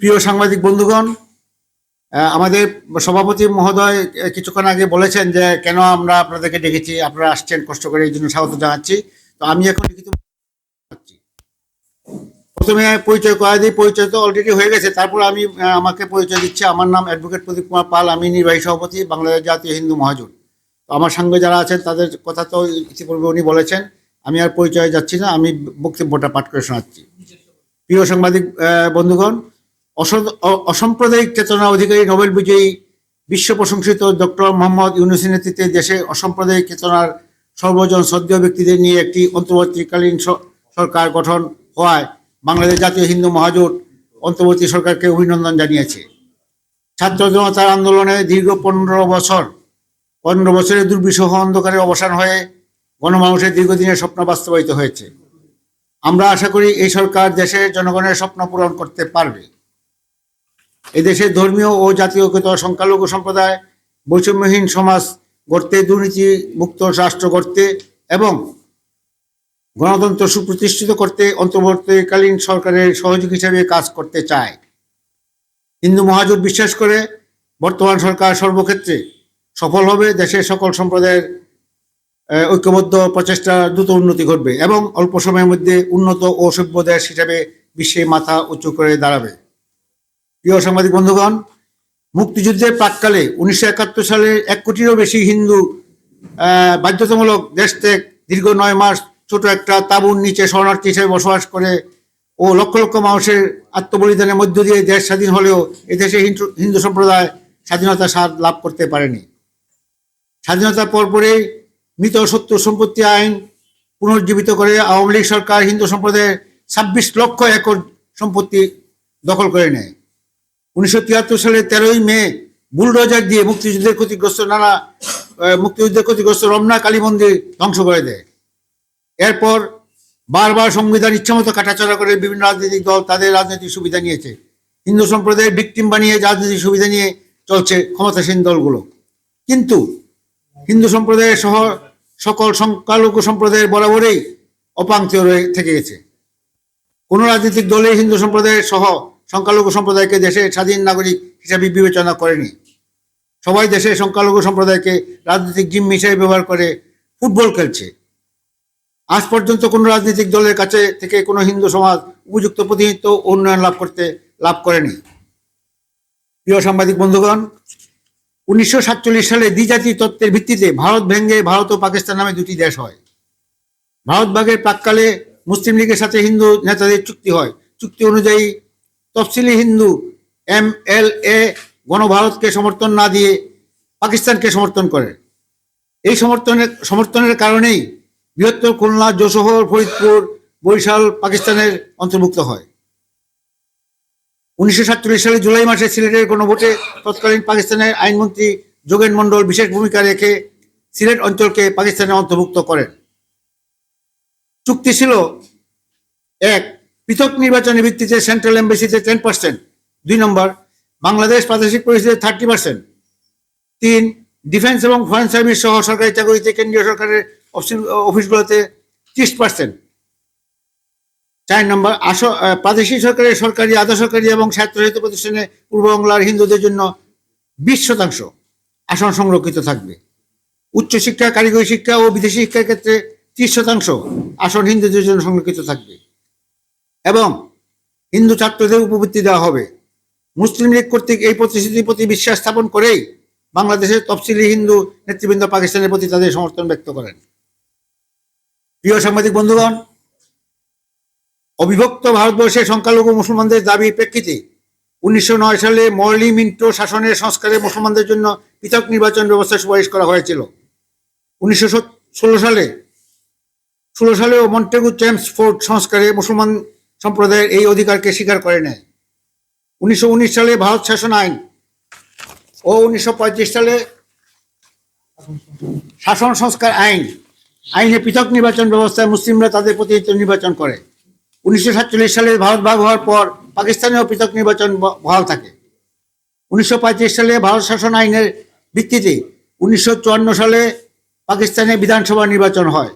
প্রিয় সাংবাদিক বন্ধুগণ আমাদের সভাপতি মহোদয় কিছুক্ষণ আগে বলেছেন যে কেন আমরা আপনাদেরকে ডেকেছি, আপনারা আসছেন কষ্ট করে, এই জন্য স্বাগত জানাচ্ছি। তো আমি এখন লিখিত প্রথমে পরিচয় করা দিই, পরিচয় তো অলরেডি হয়ে গেছে। তারপর আমি আমাকে পরিচয় দিচ্ছি। আমার নাম অ্যাডভোকেট প্রদীপ কুমার পাল, আমি নির্বাহী সভাপতি, বাংলাদেশ জাতীয় হিন্দু মহাজন তো আমার সঙ্গে যারা আছেন, তাদের কথা তো ইতিপূর্বে উনি বলেছেন। আমি আর পরিচয় যাচ্ছি না, আমি বক্তব্যটা পাঠ করে শোনাচ্ছি। প্রিয় সাংবাদিক বন্ধুগণ অসাম্প্রদায়িক চেতনা অধিকারী নোবেল বিজয়ী বিশ্ব প্রশংসিত ডক্টর মোহাম্মদ ইউনুসের নেতৃত্বে দেশে অসাম্প্রদায়িক চেতনার সর্বজন শ্রদ্ধেয় ব্যক্তিদের নিয়ে একটি অন্তর্বর্তীকালীন সরকার গঠন হওয়ায় বাংলাদেশ জাতীয় হিন্দু মহাজোট অন্তর্বর্তী সরকারকে অভিনন্দন জানিয়েছে। ছাত্র জনতার আন্দোলনে দীর্ঘ পনেরো বছর, পনেরো বছরের দুর্বিষহ অন্ধকারের অবসান হয়ে গণমানুষের দীর্ঘদিনের স্বপ্ন বাস্তবায়িত হয়েছে। আমরা আশা করি এই সরকার দেশের জনগণের স্বপ্ন পূরণ করতে পারবে। এদেশে ধর্মীয় ও জাতীয়গত সংখ্যালঘু সম্প্রদায় বৈষম্যহীন সমাজ গড়তে দুর্নীতি মুক্ত রাষ্ট্র গড়তে এবং গণতন্ত্র সুপ্রতিষ্ঠিত করতে অন্তর্বর্তীকালীন সরকারের সহযোগ হিসেবে কাজ করতে চায়। হিন্দু মহাজোট বিশ্বাস করে বর্তমান সরকার সর্বক্ষেত্রে সফল হবে, দেশের সকল সম্প্রদায়ের ঐক্যবদ্ধ প্রচেষ্টা দ্রুত উন্নতি ঘটবে এবং অল্প সময়ের মধ্যে উন্নত ও সভ্য দেশ হিসেবে বিশ্বে মাথা উঁচু করে দাঁড়াবে। প্রিয় সাংবাদিক বন্ধুগণ, মুক্তিযুদ্ধের প্রাককালে উনিশশো একাত্তর সালে এক কোটিরও বেশি হিন্দু বাধ্যতামূলক দেশ ত্যাগ, দীর্ঘ নয় মাস ছোট একটা তাঁবুর নিচে শরণার্থী হিসেবে বসবাস করে ও লক্ষ লক্ষ মানুষের আত্মবলিদানের মধ্য দিয়ে দেশ স্বাধীন হলেও এদেশে হিন্দু হিন্দু সম্প্রদায় স্বাধীনতা স্বাদ লাভ করতে পারেনি। স্বাধীনতার পরপরই মৃত সত্য সম্পত্তি আইন পুনর্জীবিত করে আওয়ামী লীগ সরকার হিন্দু সম্প্রদায়ের ছাব্বিশ লক্ষ একর সম্পত্তি দখল করে নেয়। উনিশশো তিয়াত্তর সালের তেরোই মে বুলডোজার দিয়ে মুক্তিযুদ্ধের ক্ষতিগ্রস্ত নানা মুক্তিযুদ্ধের ক্ষতিগ্রস্ত রমনা কালী মন্দির ধ্বংস করে দেয়। এরপর বারবার সংবিধান ইচ্ছামতো কাটাচড়া করে বিভিন্ন রাজনৈতিক দল তাদের রাজনৈতিক সুবিধা নিয়েছে। হিন্দু সম্প্রদায়ের ভিকটিম বানিয়ে রাজনৈতিক সুবিধা নিয়ে চলছে ক্ষমতাসীন দলগুলো। কিন্তু হিন্দু সম্প্রদায়ের সহ সকল সংখ্যালঘু সম্প্রদায়ের বরাবরই অপাঙ্ক্তীয় রয়ে থেকে গেছে। কোন রাজনৈতিক দলে হিন্দু সম্প্রদায়ের সহ সংখ্যালঘু সম্প্রদায়কে দেশের স্বাধীন নাগরিক হিসাবে বিবেচনা করেনি। সবাই দেশের সংখ্যালঘু সম্প্রদায়কে রাজনৈতিক জিম হিসেবে ব্যবহার করে ফুটবল খেলছে। আজ পর্যন্ত কোনো রাজনৈতিক দলের কাছে থেকে কোনো হিন্দু সমাজ উপযুক্ত প্রতিনিধিত্ব উন্নয়ন লাভ করতে, লাভ করেনি। প্রিয় সাংবাদিক বন্ধুগণ, উনিশশো সাতচল্লিশ সালে দ্বিজাতি তত্ত্বের ভিত্তিতে ভারত ভেঙ্গে ভারত ও পাকিস্তান নামে দুটি দেশ হয়। ভারত ভাগের প্রাককালে মুসলিম লীগের সাথে হিন্দু নেতাদের চুক্তি হয়। চুক্তি অনুযায়ী তফসিলি হিন্দু এম এল এ গণভারতকে সমর্থন না দিয়ে পাকিস্তানকে সমর্থন করে। এই সমর্থনের সমর্থনের কারণেই বৃহত্তর খুলনা যশোহর ফরিদপুর, বরিশাল পাকিস্তানের অন্তর্ভুক্ত হয়। উনিশশো সাতচল্লিশ সালে জুলাই মাসে সিলেটের গণভোটে তৎকালীন পাকিস্তানের আইনমন্ত্রী যোগেন মন্ডল বিশেষ ভূমিকা রেখে সিলেট অঞ্চলকে পাকিস্তানে অন্তর্ভুক্ত করেন। চুক্তি ছিল, এক পৃথক নির্বাচনের ভিত্তিতে সেন্ট্রাল এম্বাসিতে টেন পার্সেন্ট দুই নম্বর, বাংলাদেশ প্রাদেশিক পরিস্থিতিতে থার্টি পার্সেন্ট তিন ডিফেন্স এবং ফরেন সার্ভিস সহ সরকারি চাকরিতে কেন্দ্রীয় সরকারের অফিস- অফিসগুলোতে ত্রিশ পার্সেন্ট চার নম্বর, আস প্রাদেশিক সরকারের সরকারি, আধা সরকারি এবং স্বায়ত্তশাসিত প্রতিষ্ঠানে পূর্ব বাংলার হিন্দুদের জন্য বিশ শতাংশ আসন সংরক্ষিত থাকবে। উচ্চশিক্ষা, কারিগরি শিক্ষা ও বিদেশি শিক্ষার ক্ষেত্রে ত্রিশ শতাংশ আসন হিন্দুদের জন্য সংরক্ষিত থাকবে। এবং হিন্দু ছাত্রদের উপবৃত্তি দেওয়া হবে। মুসলিম লীগ কর্তৃক এই প্রতিশ্রুতির প্রতি বিশ্বাস স্থাপন করেই বাংলাদেশের তফসিলি হিন্দু নেতৃবৃন্দ পাকিস্তানের প্রতি তাদের সমর্থন ব্যক্ত করেন। প্রিয় সাংবাদিক বন্ধুগণ, অবিভক্ত ভারতবর্ষে সংখ্যালঘু মুসলমানদের দাবির প্রেক্ষিতে উনিশশো নয় সালে মরলি মিন্টো শাসনের সংস্কারে মুসলমানদের জন্য পৃথক নির্বাচন ব্যবস্থা সুপারিশ করা হয়েছিল। উনিশশো ষোলো সালে, ষোলো সালেও মন্টেগু চেমস ফোর্ট সংস্কারে মুসলমান সম্প্রদায়ের এই অধিকারকে স্বীকার করে নেয়। উনিশশো উনিশ সালে ভারত শাসন আইন ও উনিশশো পঁয়ত্রিশ সালে শাসন সংস্কার আইন, আইনে পৃথক নির্বাচন ব্যবস্থায় মুসলিমরা তাদের প্রতিনিধিত্ব নির্বাচন করে। উনিশশো সাতচল্লিশ সালে ভারত ভাগ হওয়ার পর পাকিস্তানেও পৃথক নির্বাচন বহাল থাকে। উনিশশো পঁয়ত্রিশ সালে ভারত শাসন আইনের ভিত্তিতে উনিশশো চুয়ান্ন সালে পাকিস্তানে বিধানসভা নির্বাচন হয়।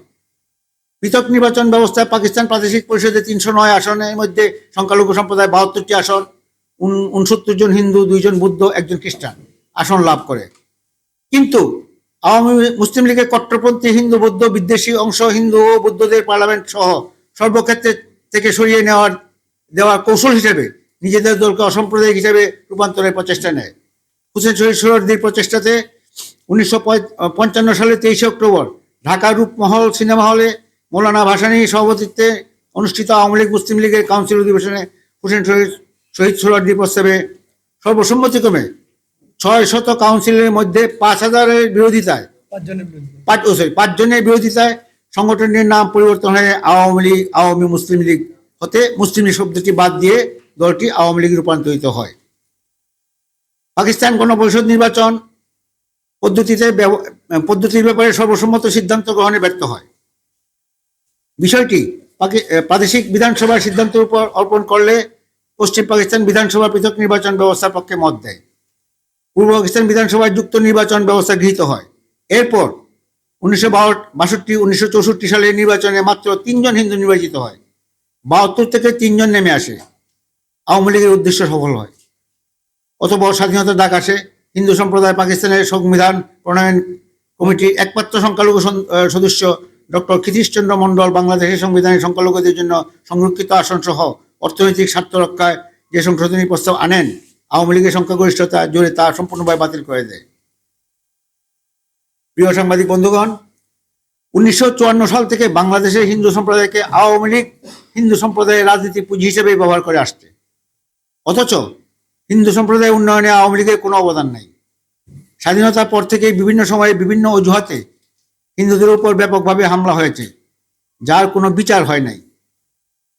পৃথক নির্বাচন ব্যবস্থায় পাকিস্তান প্রাদেশিক পরিষদে তিনশো নয় আসনের মধ্যে সংখ্যালঘু সম্প্রদায় বাহাত্তরটি আসন উনসত্তর জন হিন্দু দুইজন বুদ্ধ, একজন খ্রিস্টান আসন লাভ করে। কিন্তু আওয়ামী মুসলিম লীগের কট্টরপন্থী হিন্দু, বৌদ্ধ, বিদ্বেষী অংশ, হিন্দু ও বৌদ্ধদের পার্লামেন্ট সহ সর্বক্ষেত্রে থেকে সরিয়ে নেওয়ার, দেওয়ার কৌশল হিসেবে নিজেদের দলকে অসাম্প্রদায়িক হিসেবে রূপান্তরের প্রচেষ্টা নেয়। হুসেন শহীদ সোহরার্দির প্রচেষ্টাতে উনিশশো পঞ্চান্ন সালে তেইশে অক্টোবর ঢাকা রূপমহল সিনেমা হলে মৌলানা ভাসানী সভাপতিত্বে অনুষ্ঠিত আওয়ামী লীগ মুসলিম লীগের কাউন্সিল অধিবেশনে হুসেন শহীদ শহীদ সোহরার্দি প্রস্তাবে সর্বসম্মতিক্রমে ছয় শত কাউন্সিলের মধ্যে পাঁচ হাজারের বিরোধিতায় পাঁচ ও sorry, পাঁচজনের বিরোধিতায় সংগঠনটির নাম পরিবর্তন হয়ে আওয়ামী লীগ আওয়ামী মুসলিম লীগ হতে মুসলিম লীগ শব্দটি বাদ দিয়ে দলটি আওয়ামী লীগ রূপান্তরিত হয়। পাকিস্তান গণপরিষদ নির্বাচন পদ্ধতিতে পদ্ধতির ব্যাপারে সর্বসম্মত সিদ্ধান্ত গ্রহণে ব্যর্থ হয়। বিষয়টি প্রাদেশিক বিধানসভার সিদ্ধান্তের উপর অর্পণ করলে পশ্চিম পাকিস্তান বিধানসভা পৃথক নির্বাচন ব্যবস্থার পক্ষে মত দেয়। পূর্ব পাকিস্তান বিধানসভায় যুক্ত নির্বাচন ব্যবস্থা গৃহীত হয়। এরপর উনিশশো বাষট্টি, উনিশশো চৌষট্টি সালের নির্বাচনে মাত্র তিনজন হিন্দু নির্বাচিত হয়। বাহাত্তর থেকে তিনজন নেমে আসে। আওয়ামী লীগের উদ্দেশ্য সফল হয়। অতপর স্বাধীনতার ডাক আসে। হিন্দু সম্প্রদায় পাকিস্তানের সংবিধান প্রণয়ন কমিটির একমাত্র সংখ্যালঘু সদস্য ডক্টর ক্ষিতীশচন্দ্র মণ্ডল বাংলাদেশের সংবিধানে সংখ্যালঘুদের জন্য সংরক্ষিত আসন সহ অর্থনৈতিক স্বার্থ রক্ষায় যে সংশোধনী প্রস্তাব আনেন, আওয়ামী লীগের সংখ্যাগরিষ্ঠতা জোরে তা সম্পূর্ণভাবে বাতিল করে দেয়। প্রিয় সাংবাদিক বন্ধুগণ, উনিশশো চুয়ান্ন সাল থেকে বাংলাদেশের হিন্দু সম্প্রদায়কে আওয়ামী লীগ হিন্দু সম্প্রদায়ের রাজনীতি পুঁজি হিসেবে ব্যবহার করে আসছে। অথচ হিন্দু সম্প্রদায় উন্নয়নে আওয়ামী লীগের কোনো অবদান নাই। স্বাধীনতার পর থেকে বিভিন্ন সময়ে বিভিন্ন অজুহাতে হিন্দুদের উপর ব্যাপকভাবে হামলা হয়েছে, যার কোনো বিচার হয় নাই।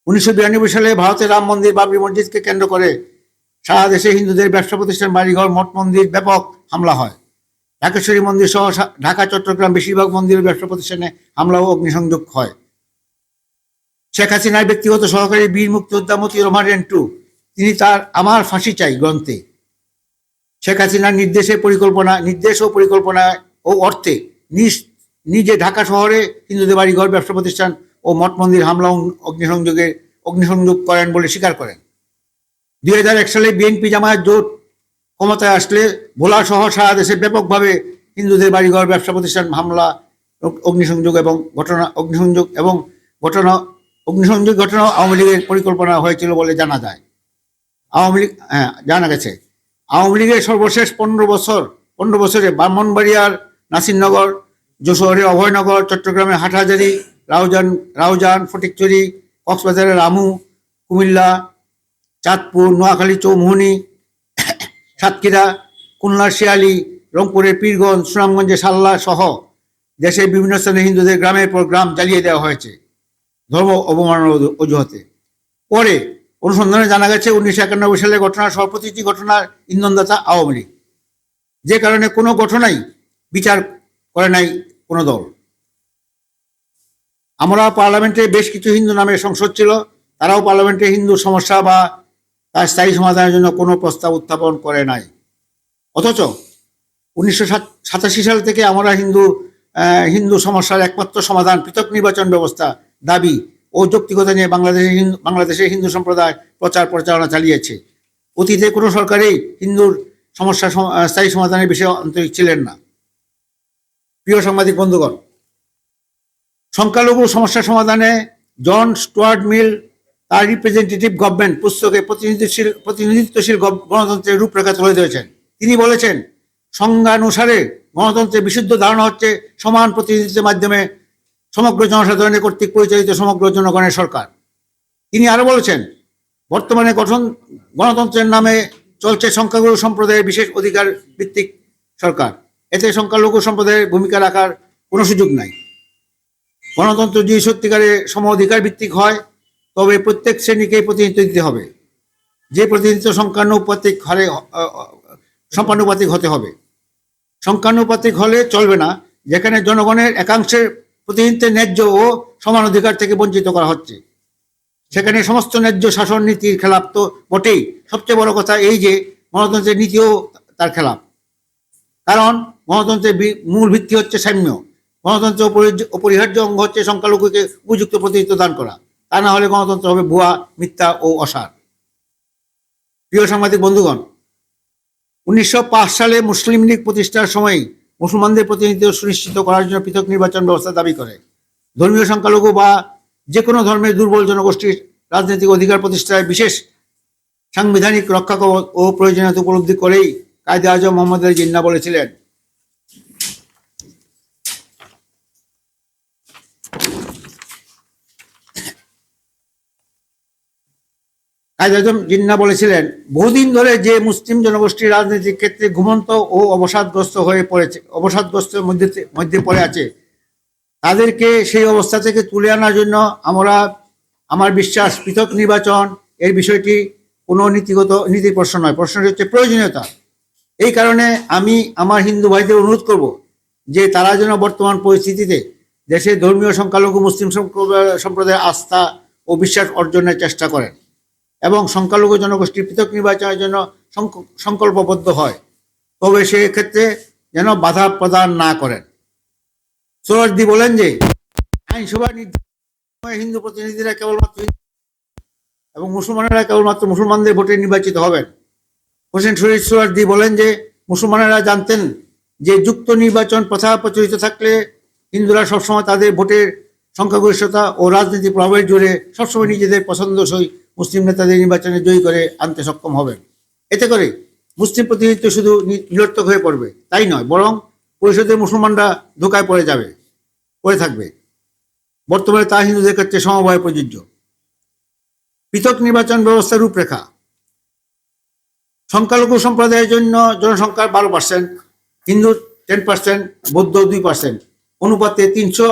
উনিশশো বিরানব্বই সালে ভারতের রাম মন্দির বাবরি মসজিদকে কেন্দ্র করে সারা দেশে হিন্দুদের ব্যবসা প্রতিষ্ঠান বাড়িঘর, মঠ মন্দির ব্যাপক হামলা হয়। ঢাকেশ্বরী মন্দির সহ ঢাকা, চট্টগ্রাম বেশিরভাগ মন্দিরের ব্যবসা প্রতিষ্ঠানে হামলা ও অগ্নিসংযোগ হয়। শেখ হাসিনার ব্যক্তিগত সহকারী বীর মুক্তিযোদ্ধা মতিউর রহমান রেন্টু, তিনি তার আমার ফাঁসি চাই গ্রন্থে। শেখ হাসিনার নির্দেশে পরিকল্পনা, নির্দেশ ও পরিকল্পনা ও অর্থে নিজ নিজে ঢাকা শহরে হিন্দুদের বাড়িঘর, ব্যবসা প্রতিষ্ঠান ও মঠ মন্দির হামলা অগ্নিসংযোগে, অগ্নিসংযোগ করেন বলে স্বীকার করেন। দুই হাজার এক সালে বিএনপি জামায়াত জোট ক্ষমতায় আসলে ভোলা সহ সারা দেশে ব্যাপকভাবে হিন্দুদের বাড়িঘর, ব্যবসা প্রতিষ্ঠান, হামলা অগ্নিসংযোগ এবং ঘটনা, অগ্নিসংযোগ এবং ঘটনা, অগ্নিসংযোগ ঘটনা আওয়ামী লীগের পরিকল্পনা হয়েছিল বলে জানা যায়। আওয়ামী লীগ হ্যাঁ জানা গেছে। আওয়ামী লীগের সর্বশেষ পনেরো বছর, পনেরো বছরে ব্রাহ্মণবাড়িয়ার নাসিরনগর যশোহরের অভয়নগর চট্টগ্রামের হাটহাজারি, রাউজান রাউজান, ফটিকচুরি কক্সবাজারের রামু, কুমিল্লা, চাঁদপুর, নোয়াখালী, চৌমুহনী, সাতক্ষীরা খুলনার শিয়ালি, রংপুরের পীরগঞ্জ, সুনামগঞ্জে সাল্লা সহ দেশের বিভিন্ন স্থানে হিন্দুদের গ্রামের পর গ্রাম জ্বালিয়ে দেওয়া হয়েছে ধর্ম অবমাননার অজুহাতে। পরে অনুসন্ধানে জানা গেছে, উনিশশো একানব্বই সালের ঘটনা সহ প্রতিটি ঘটনার ইন্ধনদাতা আওয়ামী লীগ। যে কারণে কোনো ঘটনাই বিচার করে নাই কোনো দল। আমরা পার্লামেন্টে বেশ কিছু হিন্দু নামের সংসদ ছিল, তারাও পার্লামেন্টে হিন্দু সমস্যা বা তার স্থায়ী সমাধানের জন্য কোনো প্রস্তাব উত্থাপন করে নাই। অথচ উনিশশো সাতাশি সাল থেকে আমরা হিন্দু হিন্দু সমস্যার একমাত্র সমাধান, পৃথক নির্বাচন ব্যবস্থা, দাবি ও যৌক্তিকতা নিয়ে বাংলাদেশের হিন্দু বাংলাদেশের হিন্দু সম্প্রদায় প্রচার প্রচারণা চালিয়েছে। অতীতে কোনো সরকারই হিন্দুর সমস্যা সম- স্থায়ী সমাধানের বিষয়ে আন্তরিক ছিলেন না। প্রিয় সাংবাদিক বন্ধুগণ, সংখ্যালঘু সমস্যা সমাধানে জন স্টুয়ার্ড মিল, তার রিপ্রেজেন্টেটিভ গভর্নমেন্ট পুস্তকে প্রতিনিধিশীল, প্রতিনিধিত্বশীল গণতন্ত্রের রূপরেখা তুলে ধরেছেন। তিনি বলেছেন, সংজ্ঞানুসারে গণতন্ত্রের বিশুদ্ধ ধারণা হচ্ছে সমান প্রতিনিধিত্বের মাধ্যমে সমগ্র জনসাধারণের কর্তৃক পরিচালিত সমগ্র জনগণের সরকার। তিনি আরও বলেছেন, বর্তমানে গঠন, গণতন্ত্রের নামে চলছে সংখ্যাগুরু সম্প্রদায়ের বিশেষ অধিকার ভিত্তিক সরকার। এতে সংখ্যালঘু সম্প্রদায়ের ভূমিকা রাখার কোনো সুযোগ নাই। গণতন্ত্র যদি সত্যিকারে সম অধিকার ভিত্তিক হয় তবে প্রত্যেক শ্রেণীকে প্রতিনিধিত্ব দিতে হবে। যে প্রতিনিধিত্ব সংখ্যানুপাতিক আহ, আহ, হতে হবে। সংখ্যানুপাতিক হলে চলবে না যেখানে জনগণের একাংশের প্রতিনিধিত্বের ন্যায্য ও সমান অধিকার থেকে বঞ্চিত করা হচ্ছে। সেখানে সমস্ত ন্যায্য শাসন নীতির খেলাপ তো বটেই। সবচেয়ে বড় কথা এই যে গণতন্ত্রের নীতিও তার খেলাপ। কারণ গণতন্ত্রের মূল ভিত্তি হচ্ছে সাম্য। গণতন্ত্রের অপরিহার্য- অঙ্গ হচ্ছে সংখ্যালঘুকে উপযুক্ত প্রতিনিধিত্ব দান করা। তা না হলে গণতন্ত্র হবে ভুয়া, মিথ্যা ও অসার। প্রিয় সাংবাদিক বন্ধুগণ, উনিশশো পাঁচ সালে মুসলিম লীগ প্রতিষ্ঠার সময় মুসলমানদের প্রতিনিধিত্ব সুনিশ্চিত করার জন্য পৃথক নির্বাচন ব্যবস্থা দাবি করে। ধর্মীয় সংখ্যালঘু বা যে কোনো ধর্মের দুর্বল জনগোষ্ঠীর রাজনৈতিক অধিকার প্রতিষ্ঠায় বিশেষ সাংবিধানিক রক্ষা ও প্রয়োজনীয়তা উপলব্ধি করেই কায়দে আজম মোহাম্মদ জিন্না বলেছিলেন। কাজী জিন্না বলেছিলেন, বহুদিন ধরে যে মুসলিম জনগোষ্ঠীর রাজনৈতিক ক্ষেত্রে ঘুমন্ত ও অবসাদগ্রস্ত হয়ে পড়েছে, অবসাদগ্রস্তের মধ্যে মধ্যে পড়ে আছে, তাদেরকে সেই অবস্থা থেকে তুলে আনার জন্য আমরা, আমার বিশ্বাস পৃথক নির্বাচন, এর বিষয়টি কোনো নীতিগত, নীতির প্রশ্ন নয়, প্রশ্নটি হচ্ছে প্রয়োজনীয়তা। এই কারণে আমি আমার হিন্দু ভাইদের অনুরোধ করব যে তারা যেন বর্তমান পরিস্থিতিতে দেশের ধর্মীয় সংখ্যালঘু মুসলিম সম্প্রদায়- সম্প্রদায়ের আস্থা ও বিশ্বাস অর্জনের চেষ্টা করেন। এবং সংখ্যালঘু জনগোষ্ঠীর পৃথক নির্বাচনের জন্য সংক- সংকল্পবদ্ধ হয়। তবে সেক্ষেত্রে যেন বাধা প্রদান না করেন। সোহরদি বলেন যে, আইনসভা হিন্দু প্রতিনিধিরা কেবলমাত্র এবং মুসলমানেরা কেবলমাত্র মুসলমানদের ভোটে নির্বাচিত হবেন। হোসেন শরীফ সোহরদি বলেন যে, মুসলমানেরা জানতেন যে যুক্ত নির্বাচন প্রথা প্রচলিত থাকলে হিন্দুরা সবসময় তাদের ভোটের সংখ্যাগরিষ্ঠতা ও রাজনীতি প্রভাবের জোরে সবসময় নিজেদের পছন্দসই মুসলিম নেতাদের নির্বাচনে জয়ী করে আনতে সক্ষম হবেন। এতে করে মুসলিম প্রতিনিধিত্ব শুধু নিরর্থক হয়ে পড়বে। তাই নয়, বরং পরিষদের মুসলমানরা ধোকায় পড়ে যাবে, পড়ে থাকবে। বর্তমানে তা হিন্দুদের ক্ষেত্রে সমবায় প্রযোজ্য। পৃথক নির্বাচন ব্যবস্থার রূপরেখা। সংখ্যালঘু সম্প্রদায়ের জন্য জনসংখ্যার বারো পার্সেন্ট, হিন্দু টেন পার্সেন্ট, বৌদ্ধ দুই পার্সেন্ট। অনুপাতে তিনশো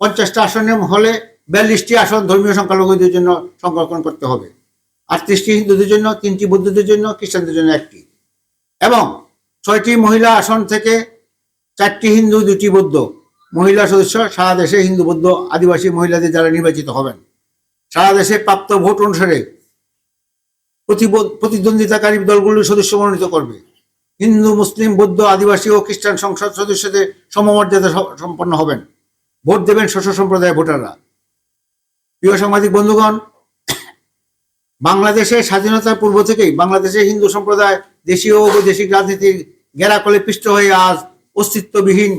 পঞ্চাশটা আসনে হলে বিয়াল্লিশটি আসন ধর্মীয় সংখ্যালঘুদের জন্য সংরক্ষণ করতে হবে। আটত্রিশটি হিন্দুদের জন্য, তিনটি বৌদ্ধদের জন্য, খ্রিস্টানদের জন্য একটি। এবং ছয়টি মহিলা আসন থেকে চারটি হিন্দু, দুটি বৌদ্ধ। মহিলা সদস্য, সারা দেশে হিন্দু, বৌদ্ধ, আদিবাসী মহিলাদের যারা নির্বাচিত হবেন। সারা দেশে প্রাপ্ত ভোট অনুসারে প্রতিদ্বন্দ্বিতাকারী দলগুলির সদস্য মনোনীত করবে। হিন্দু, মুসলিম, বৌদ্ধ, আদিবাসী ও খ্রিস্টান সংসদ সদস্যদের সমমর্যাদা সম্পন্ন হবেন। ভোট দেবেন শস্য সম্প্রদায়ের ভোটাররা। প্রিয় সাংবাদিক বন্ধুগণ বাংলাদেশের স্বাধীনতার পূর্ব থেকেই বাংলাদেশের হিন্দু সম্প্রদায় দেশীয় বৈদেশিক রাজনীতির গেরাকলে পিষ্ট হয়ে আজ অস্তিত্ববিহীন,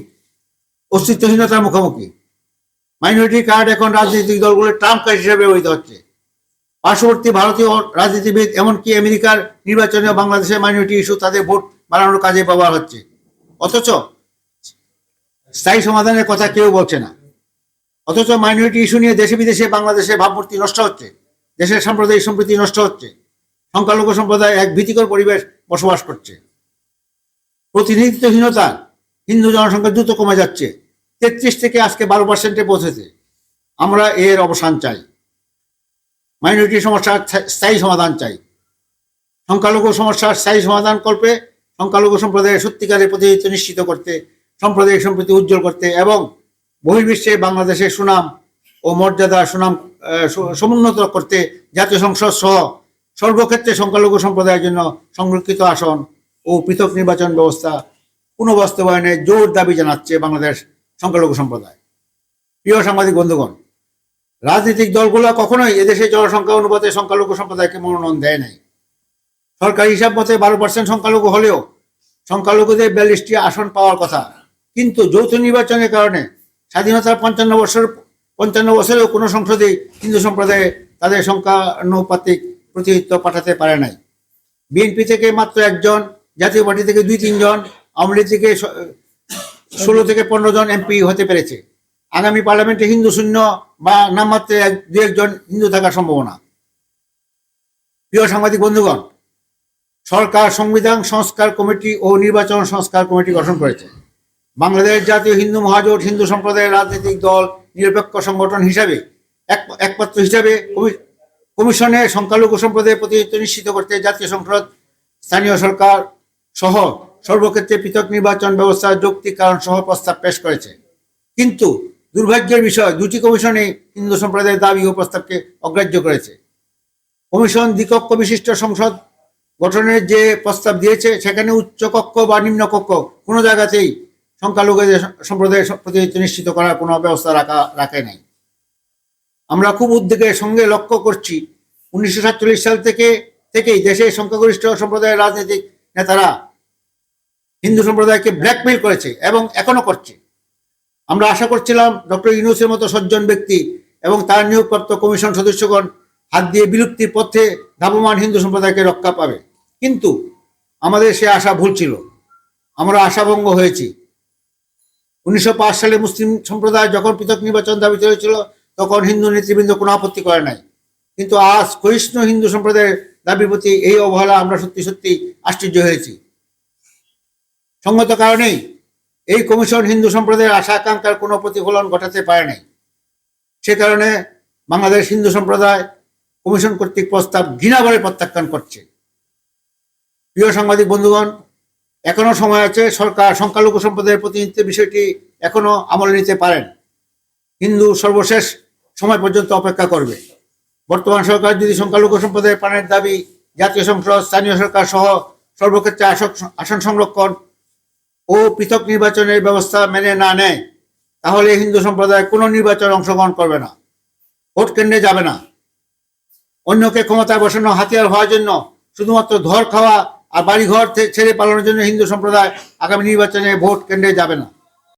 অস্তিত্বহীনতার মুখোমুখি। মাইনরিটি কার্ড এখন রাজনৈতিক দলগুলোর ট্রাম্প কার্ড হিসেবে ব্যবহৃত হচ্ছে। পার্শ্ববর্তী ভারতীয় রাজনীতিবিদ এমনকি আমেরিকার নির্বাচনে বাংলাদেশের মাইনরিটি ইস্যু তাদের ভোট বাড়ানোর কাজে ব্যবহার হচ্ছে। অথচ স্থায়ী সমাধানের কথা কেউ বলছে না। অথচ মাইনরিটি ইস্যু নিয়ে দেশে বিদেশে বাংলাদেশের ভাবমূর্তি নষ্ট হচ্ছে। দেশের সাম্প্রদায়িক সম্প্রীতি নষ্ট হচ্ছে। সংখ্যালঘু সম্প্রদায় এক ভীতিকর পরিবেশ বসবাস করছে। প্রতিনিধিত্বহীনতা হিন্দু জনসংখ্যা দ্রুত কমে যাচ্ছে। তেত্রিশ থেকে আজকে বারো পার্সেন্টে পৌঁছেছে। আমরা এর অবসান চাই। মাইনরিটি সমস্যার স্থায়ী- স্থায়ী সমাধান চাই। সংখ্যালঘু সমস্যার স্থায়ী সমাধান কল্পে সংখ্যালঘু সম্প্রদায়ের সত্যিকারের প্রতিনিধিত্ব নিশ্চিত করতে, সাম্প্রদায়িক সম্প্রীতি উজ্জ্বল করতে এবং বহির্বিশ্বে বাংলাদেশের সুনাম ও মর্যাদা সুনাম সমুন্নত করতে জাতীয় সংসদ সহ সর্বক্ষেত্রে সংখ্যালঘু সম্প্রদায়ের জন্য সংরক্ষিত আসন ও পৃথক নির্বাচন ব্যবস্থা পুনঃবাস্তবায়নে জোর দাবি জানাচ্ছে বাংলাদেশ সংখ্যালঘু সম্প্রদায়। প্রিয় সাংবাদিক বন্ধুগণ, রাজনৈতিক দলগুলো কখনোই এদেশে জনসংখ্যা অনুপাতে সংখ্যালঘু সম্প্রদায়কে মনোনয়ন দেয় নাই। সরকারি হিসাব মতে বারো পার্সেন্ট সংখ্যালঘু হলেও সংখ্যালঘুদের বিয়াল্লিশটি আসন পাওয়ার কথা। কিন্তু যৌথ নির্বাচনের কারণে স্বাধীনতার পঞ্চান্ন বছর, পঞ্চান্ন বছরেও কোনো সংসদে হিন্দু সম্প্রদায়ে তাদের সংখ্যানুপাতিক প্রতিনিধিত্ব পাঠাতে পারে নাই। বিএনপি থেকে মাত্র একজন, জাতীয় পার্টি থেকে দুই, তিনজন, আওয়ামী লীগ থেকে ষোলো থেকে পনেরো জন এমপি হতে পেরেছে। আগামী পার্লামেন্টে হিন্দু শূন্য বা নামমাত্রে এক, দু, একজন হিন্দু থাকার সম্ভাবনা। প্রিয় সাংবাদিক বন্ধুগণ, সরকার, সংবিধান, সংস্কার কমিটি ও নির্বাচন সংস্কার কমিটি গঠন করেছে। বাংলাদেশ জাতীয় হিন্দু মহাজোট হিন্দু সম্প্রদায়ের রাজনৈতিক দল নিরপেক্ষ সংগঠন হিসাবে, এক, একমাত্র হিসাবে কমি- কমিশনে সংখ্যালঘু সম্প্রদায়ের প্রতিনিধিত্ব নিশ্চিত করতে জাতীয় সংসদ, স্থানীয় সরকার সহ সর্বক্ষেত্রে পৃথক নির্বাচন ব্যবস্থা যৌক্তিক কারণ সহ প্রস্তাব পেশ করেছে। কিন্তু দুর্ভাগ্যের বিষয়, দুটি কমিশনে হিন্দু সম্প্রদায়ের দাবি ও প্রস্তাবকে অগ্রাহ্য করেছে। কমিশন দ্বিকক্ষ বিশিষ্ট সংসদ গঠনের যে প্রস্তাব দিয়েছে, সেখানে উচ্চ কক্ষ বা নিম্ন কক্ষ কোনো জায়গাতেই সংখ্যালঘুদের সম্প্রদায়ের প্রতিনিধিত্ব নিশ্চিত করার কোনো ব্যবস্থা রাখা, রাখে নাই। আমরা খুব উদ্বেগের সঙ্গে লক্ষ্য করছি, উনিশশো সাতচল্লিশ সাল থেকে, থেকেই দেশের সংখ্যাগরিষ্ঠ সম্প্রদায়ের রাজনৈতিক নেতারা হিন্দু সম্প্রদায়কে ব্ল্যাকমেইল করেছে এবং এখনও করছে। আমরা আশা করছিলাম ডক্টর ইউনুসের মতো সজ্জন ব্যক্তি এবং তার নিয়োগপ্রাপ্ত কমিশন সদস্যগণ হাত দিয়ে বিলুপ্তির পথে ধাবমান হিন্দু সম্প্রদায়কে রক্ষা পাবে। কিন্তু আমাদের সে আশা ভুল ছিল। আমরা আশাভঙ্গ হয়েছি। উনিশশো পাঁচ সালে মুসলিম সম্প্রদায় যখন পৃথক নির্বাচন দাবি হয়েছিল তখন হিন্দু নেতৃবৃন্দ কোনো আপত্তি করে নাই। কিন্তু আজ ক্ষয়িষ্ণু হিন্দু সম্প্রদায়ের দাবির প্রতি এই অবহেলা আমরা সত্যি সত্যি আশ্চর্য হয়েছি। সঙ্গত কারণেই এই কমিশন হিন্দু সম্প্রদায়ের আশা আকাঙ্ক্ষার কোনো প্রতিফলন ঘটাতে পারে নাই। সে কারণে বাংলাদেশ হিন্দু সম্প্রদায় কমিশন কর্তৃক প্রস্তাব ঘৃণাভরে প্রত্যাখ্যান করছে। প্রিয় সাংবাদিক বন্ধুগণ এখনও সময় আছে, সরকার সংখ্যালঘু সম্প্রদায়ের প্রতিনিধিত্বের বিষয়টি এখনও আমলে নিতে পারেন। হিন্দু সর্বশেষ সময় পর্যন্ত অপেক্ষা করবে। বর্তমান সরকার যদি সংখ্যালঘু সম্প্রদায়ের প্রাণের দাবি, জাতীয় সংসদ, স্থানীয় সরকার সহ সর্বক্ষেত্রে আসন সংরক্ষণ ও পৃথক নির্বাচনের ব্যবস্থা মেনে না নেয়, তাহলে হিন্দু সম্প্রদায় কোনো নির্বাচনে অংশগ্রহণ করবে না, ভোট কেন্দ্রে যাবে না। অন্যকে ক্ষমতায় বসানো হাতিয়ার হওয়ার জন্য শুধুমাত্র ধর খাওয়া আর বাড়িঘর ছেড়ে পালানোর জন্য হিন্দু সম্প্রদায় আগামী নির্বাচনে ভোট কেন্দ্রে যাবে না।